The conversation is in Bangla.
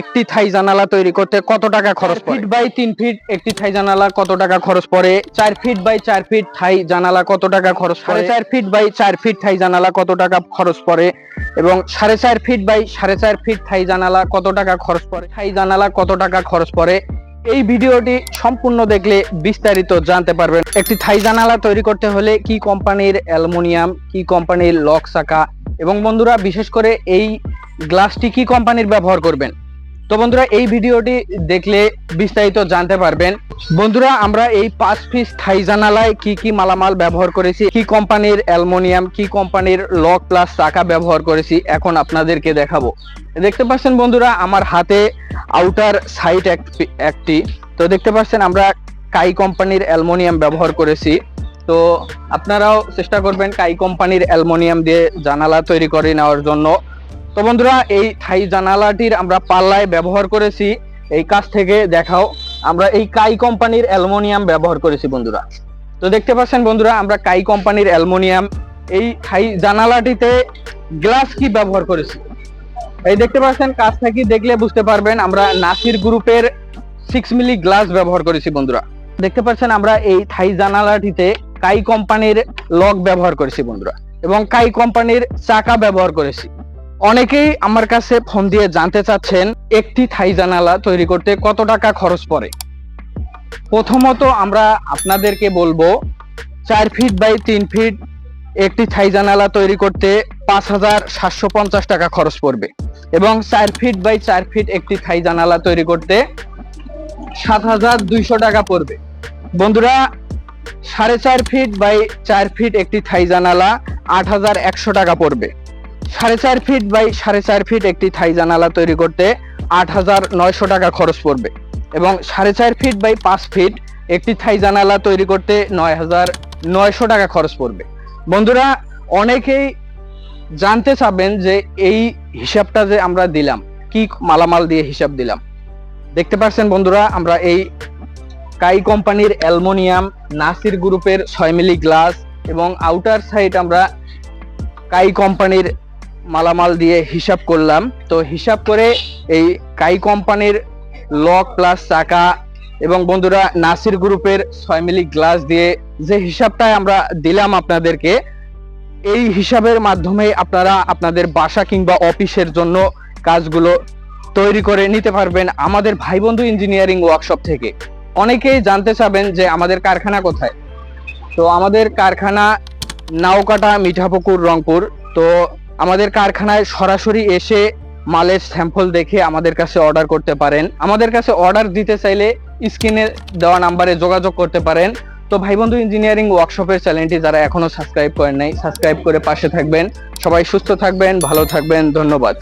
একটি থাই জানালা তৈরি করতে কত টাকা খরচ ফিট বাই তিন ফিট একটি থাই জানালা কত টাকা খরচ পড়ে? চার ফিট বাই চার ফিট থাই জানালা কত টাকা খরচ পড়ে? চার ফিট বাই চার ফিট থাই জানালা কত টাকা খরচ পড়ে? এবং সাড়ে চার ফিট বাই সাড়ে চার ফিট থাই জানালা কত টাকা খরচ পড়ে? থাই জানালা কত টাকা খরচ পড়ে? এই ভিডিওটি সম্পূর্ণ দেখলে বিস্তারিত জানতে পারবেন। একটি থাই জানালা তৈরি করতে হলে কি কোম্পানির অ্যালুমিনিয়াম কি কোম্পানির লক চাকা? এবং বন্ধুরা বিশেষ করে এই গ্লাসটি কি কোম্পানির ব্যবহার করবেন? তো বন্ধুরা, এই ভিডিওটি দেখলে বিস্তারিত জানতে পারবেন। বন্ধুরা, আমরা এই পাঁচ পিস থাই জানালায় কি কি মালামাল ব্যবহার করেছি, কি কোম্পানির অ্যালুমিনিয়াম, কি কোম্পানির লক প্লাস চাকা ব্যবহার করেছি, এখন আপনাদেরকে দেখাবো। দেখতে পাচ্ছেন বন্ধুরা, আমার হাতে আউটার সাইড একটি। তো দেখতে পাচ্ছেন, আমরা কাই কোম্পানির অ্যালুমিনিয়াম ব্যবহার করেছি। তো আপনারাও চেষ্টা করবেন কাই কোম্পানির অ্যালুমিনিয়াম দিয়ে জানালা তৈরি করে নেওয়ার জন্য। তো বন্ধুরা, এই থাই জানালাটির আমরা পাল্লায় ব্যবহার করেছি। এই কাছ থেকে দেখাও, আমরা এই কাই কোম্পানির অ্যালুমিনিয়াম ব্যবহার করেছি বন্ধুরা। তো দেখতে পাচ্ছেন বন্ধুরা, আমরা কাই কোম্পানির অ্যালুমিনিয়াম। এই থাই জানালাটিতে গ্লাস কি ব্যবহার করেছি? এই দেখতে পাচ্ছেন কাজ থেকে দেখলে বুঝতে পারবেন, আমরা নাসির গ্রুপের সিক্স মিলি গ্লাস ব্যবহার করেছি বন্ধুরা। দেখতে পাচ্ছেন, আমরা এই থাই জানালাটিতে কাই কোম্পানির লক ব্যবহার করেছি বন্ধুরা। এবং কাই কোম্পানির চাকা ব্যবহার করেছি। অনেকেই আমার কাছে ফোন দিয়ে জানতে চাচ্ছেন, একটি থাই জানালা তৈরি করতে কত টাকা খরচ পড়ে? প্রথমত আমরা আপনাদেরকে বলব, চার ফিট বাই তিন ফিট একটি থাই জানালা তৈরি করতে পাঁচ হাজার সাতশো পঞ্চাশ টাকা খরচ পড়বে এবং চার ফিট বাই চার ফিট একটি থাই জানালা তৈরি করতে সাত হাজার দুইশো টাকা পড়বে। বন্ধুরা, সাড়ে চার ফিট বাই চার ফিট একটি থাই জানালা আট হাজার একশো টাকা পড়বে। সাড়ে চার ফিট বাই সাড়ে চার ফিট একটি থাই জানালা তৈরি করতে আট হাজার নয়শো টাকা খরচ পড়বে। এবং সাড়ে চার ফিট বাই পাঁচ ফিট একটি থাই জানালা তৈরি করতে নয় হাজার নয়শো টাকা খরচ পড়বে। বন্ধুরা, অনেকেই জানতে চাবেন যে এই হিসাবটা যে আমরা দিলাম, কি মালামাল দিয়ে হিসাব দিলাম? দেখতে পাচ্ছেন বন্ধুরা, আমরা এই কাই কোম্পানির অ্যালমোনিয়াম, নাসির গ্রুপের ছয় মিলি গ্লাস এবং আউটার সাইড আমরা কাই কোম্পানির মালামাল দিয়ে হিসাব করলাম। তো হিসাব করে এই কাই কোম্পানির লক প্লাস চাকা এবং বন্ধুরা নাসির গ্রুপের ছয় মিলি গ্লাস দিয়ে যে হিসাবটা আমরা দিলাম আপনাদেরকে, এই হিসাবের মাধ্যমে আপনারা আপনাদের বাসা কিংবা অফিসের জন্য কাজগুলো তৈরি করে নিতে পারবেন আমাদের ভাই বন্ধু ইঞ্জিনিয়ারিং ওয়ার্কশপ থেকে। অনেকেই জানতে চাবেন যে আমাদের কারখানা কোথায়? তো আমাদের কারখানা নাওকাটা মিঠাপুকুর, রংপুর। তো আমাদের কারখানায় সরাসরি এসে মালের স্যাম্পল দেখে আমাদের কাছে অর্ডার করতে পারেন। আমাদের কাছে অর্ডার দিতে চাইলে স্ক্রিনে দেওয়া নাম্বারে যোগাযোগ করতে পারেন। তো ভাই বন্ধু ইঞ্জিনিয়ারিং ওয়ার্কশপের চ্যানেলটি যারা এখনও সাবস্ক্রাইব করেন নাই সাবস্ক্রাইব করে পাশে থাকবেন। সবাই সুস্থ থাকবেন, ভালো থাকবেন, ধন্যবাদ।